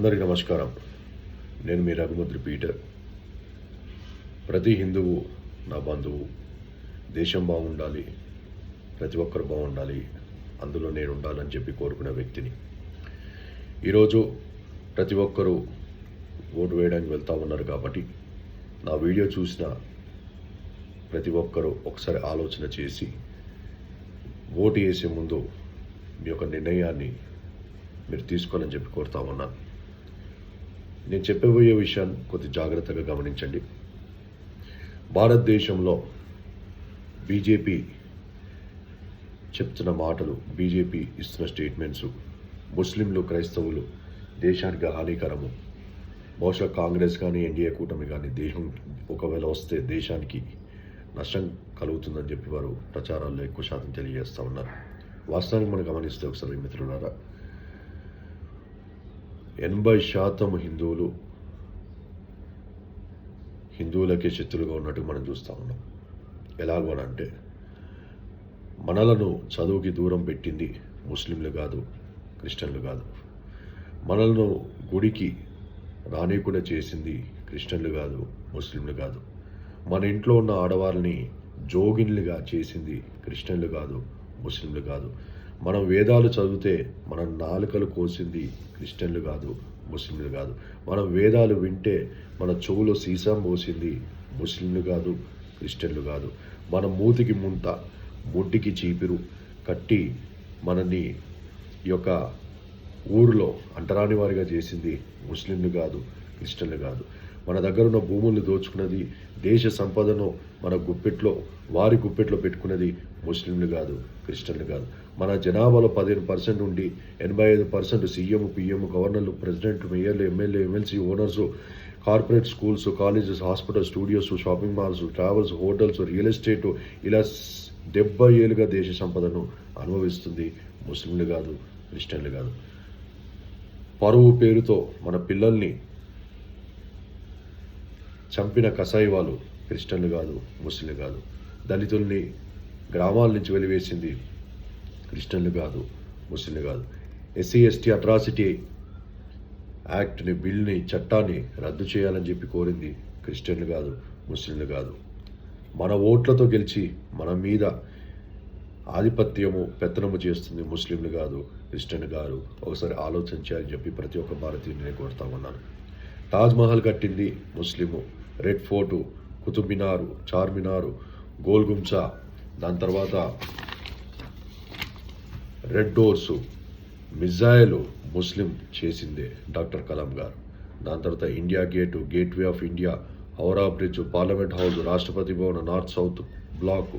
అందరికీ నమస్కారం. నేను మీ రఘుమంత్రి పీటర్. ప్రతి హిందువు నా బంధువు. దేశం బాగుండాలి ప్రతి ఒక్కరు బాగుండాలి అందులో నేను ఉండాలని చెప్పి కోరుకునే వ్యక్తిని. ఈరోజు ప్రతి ఒక్కరూ ఓటు వేయడానికి వెళ్తా ఉన్నారు కాబట్టి నా వీడియో చూసిన ప్రతి ఒక్కరూ ఒకసారి ఆలోచన చేసి ఓటు వేసే ముందు మీ యొక్క నిర్ణయాన్ని మీరు తీసుకోవాలని చెప్పి కోరుతా ఉన్నాను. నేను చెప్పబోయే విషయాన్ని కొద్ది జాగ్రత్తగా గమనించండి. భారతదేశంలో బీజేపీ చెప్తున్న మాటలు బీజేపీ ఇస్తున్న స్టేట్మెంట్స్ ముస్లింలు క్రైస్తవులు దేశానికి హానికరము. బహుశా కాంగ్రెస్ కానీ ఎన్డీఏ కూటమి కానీ దేశం ఒకవేళ వస్తే దేశానికి నష్టం కలుగుతుందని చెప్పి వారు ప్రచారాల్లో ఎక్కువ శాతం తెలియజేస్తూ ఉన్నారు. వాస్తవానికి మనం గమనిస్తే ఒకసారి మిత్రులారా ఎనభై శాతం హిందువులు హిందువులకే శత్రులుగా ఉన్నట్టు మనం చూస్తూ ఉన్నాం. ఎలాగో అంటే మనలను చదువుకి దూరం పెట్టింది ముస్లింలు కాదు క్రిస్టియన్లు కాదు. మనలను గుడికి రానియకుండా చేసింది క్రిస్టియన్లు కాదు ముస్లింలు కాదు. మన ఇంట్లో ఉన్న ఆడవారిని జోగిన్లుగా చేసింది క్రిస్టియన్లు కాదు ముస్లింలు కాదు. మనం వేదాలు చదివితే మన నాలుకలు కోసింది క్రిస్టియన్లు కాదు ముస్లింలు కాదు. మనం వేదాలు వింటే మన చెవులో సీసం పోసింది ముస్లింలు కాదు క్రిస్టియన్లు కాదు. మన మూతికి ముంత ముడ్డికి చీపిరు కట్టి మనని ఈ యొక్క ఊరిలో అంటరాని వారిగా చేసింది ముస్లింలు కాదు క్రిస్టియన్లు కాదు. మన దగ్గర ఉన్న భూముల్ని దోచుకున్నది దేశ సంపదను మన గుప్పెట్లో వారి గుప్పెట్లో పెట్టుకున్నది ముస్లింలు కాదు క్రిస్టియన్లు కాదు. మన జనాభాలో పదిహేను పర్సెంట్ ఉండి ఎనభై ఐదు పర్సెంట్ సీఎం పిఎం గవర్నర్లు president మేయర్లు MLA MLC owners corporate schools colleges hospital studios shopping malls travels hotels real estate ఇలా డెబ్బై ఏళ్ళుగా దేశ సంపదను అనుభవిస్తుంది ముస్లింలు కాదు క్రిస్టియన్లు కాదు. పరువు పేరుతో మన పిల్లల్ని చంపిన కసాయి వాళ్ళు క్రిస్టియన్లు కాదు ముస్లింలు కాదు. దళితుల్ని గ్రామాల నుంచి వెలివేసింది క్రిస్టియన్లు కాదు ముస్లింలు కాదు. ఎస్సీ ఎస్టీ అట్రాసిటీ యాక్ట్ని బిల్ని చట్టాన్ని రద్దు చేయాలని చెప్పి కోరింది క్రిస్టియన్లు కాదు ముస్లింలు కాదు. మన ఓట్లతో గెలిచి మన మీద ఆధిపత్యము పెత్తనము చేస్తుంది ముస్లింలు కాదు క్రిస్టియన్ గారు ఒకసారి ఆలోచన చేయాలని చెప్పి ప్రతి ఒక్క భారతీయుని నేను కోరుతా ఉన్నాను. తాజ్మహల్ కట్టింది Muslim red fort Qutub Minar Charminar Gol Gumbaz దాని తర్వాత రెడ్ డోర్సు మిజైల్ ముస్లిం చేసిందే డాక్టర్ కలాం గారు. దాని తర్వాత India gate gateway of India Howrah bridge parliament house Rashtrapati Bhavan north south block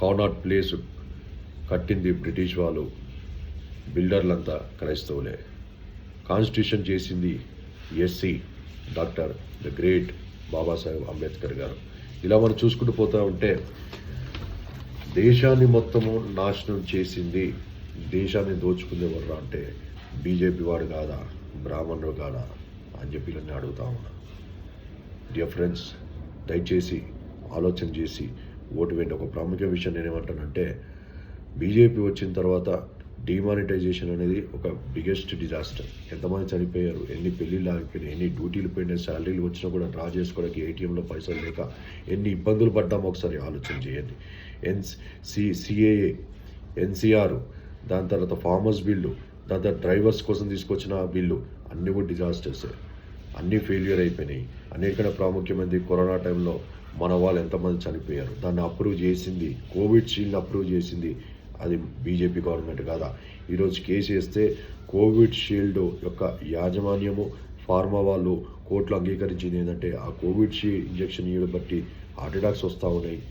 Connaught place కట్టింది బ్రిటిష్ వాళ్ళు బిల్డర్లంతా క్రైస్తవులే. కాన్స్టిట్యూషన్ చేసింది SC doctor the great Babasaheb Ambedkar garu. ఇలా మనం చూసుకుంటూ పోతా ఉంటే దేశాన్ని మొత్తము నాశనం చేసింది దేశాన్ని దోచుకునేవర్రా అంటే బీజేపీ వాడు కాదా బ్రాహ్మణుడు కాదా అని చెప్పి నేను అడుగుతా ఉన్నా. డియర్ ఫ్రెండ్స్ దయచేసి ఆలోచన చేసి ఓటు వేయండి. ఒక ప్రాముఖ్య విషయం నేనేమంటానంటే బీజేపీ వచ్చిన తర్వాత డిమానిటైజేషన్ అనేది ఒక బిగ్గెస్ట్ డిజాస్టర్. ఎంతమంది చనిపోయారు? ఎన్ని పెళ్ళిళ్ళు ఆగిపోయినాయి? ఎన్ని డ్యూటీలు పోయినాయి శాలరీలు వచ్చినా కూడా డ్రా చేసుకోవడానికి ఏటీఎంలో పైసలు లేక ఎన్ని ఇబ్బందులు పడ్డామో ఒకసారి ఆలోచన చేయండి. ఎన్ సి సిఏఏ ఎన్సిఆర్ దాని తర్వాత ఫార్మర్స్ బిల్లు దాని తర్వాత డ్రైవర్స్ కోసం తీసుకొచ్చిన బిల్లు అన్నీ కూడా డిజాస్టర్సే. అన్నీ ఫెయిల్యూర్ అయిపోయినాయి. అన్నిటికన్నా ప్రాముఖ్యమైనది కరోనా టైంలో మన వాళ్ళు ఎంతమంది చనిపోయారు? దాన్ని అప్రూవ్ చేసింది కోవిడ్ షీల్డ్ అప్రూవ్ చేసింది అది బీజేపీ గవర్నమెంట్ కాదా? ఈరోజు కేసు వేస్తే కోవిడ్ షీల్డ్ యొక్క యాజమాన్యము ఫార్మా వాళ్ళు కోర్టులో అంగీకరించింది ఏంటంటే ఆ కోవిడ్ షీల్డ్ ఇంజెక్షన్ ఇవ్వడం బట్టి హార్ట్ అటాక్స్ వస్తూ ఉన్నాయి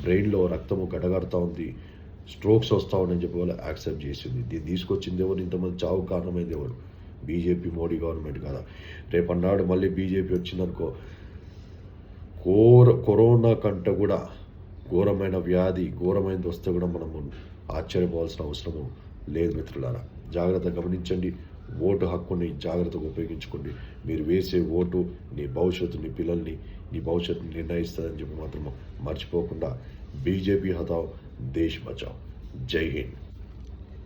బ్రెయిన్లో రక్తము గడగడతా ఉంది స్ట్రోక్స్ వస్తూ ఉన్నాయని చెప్పి వాళ్ళు యాక్సెప్ట్ చేసింది. దీన్ని తీసుకొచ్చింది ఎవరు? ఇంతమంది చావు కారణమైంది ఎవరు? బీజేపీ మోడీ గవర్నమెంట్ కదా? రేపన్నాడు మళ్ళీ బీజేపీ వచ్చిందనుకో కోర కరోనా కంటే కూడా ఘోరమైన వ్యాధి ఘోరమైనది వస్తే కూడా మనము ఆశ్చర్యపోవాల్సిన అవసరము లేదు మిత్రులారా. జాగ్రత్త గమనించండి. ఓటు హక్కుని జాగ్రత్తగా ఉపయోగించుకోండి. మీరు వేసే ఓటు నీ భవిష్యత్తు నీ పిల్లల్ని నీ భవిష్యత్తుని నిర్ణయిస్తుందని చెప్పి మాత్రం మర్చిపోకుండా బీజేపీ హతావ్ దేశ్ బచావ్. జై హింద్.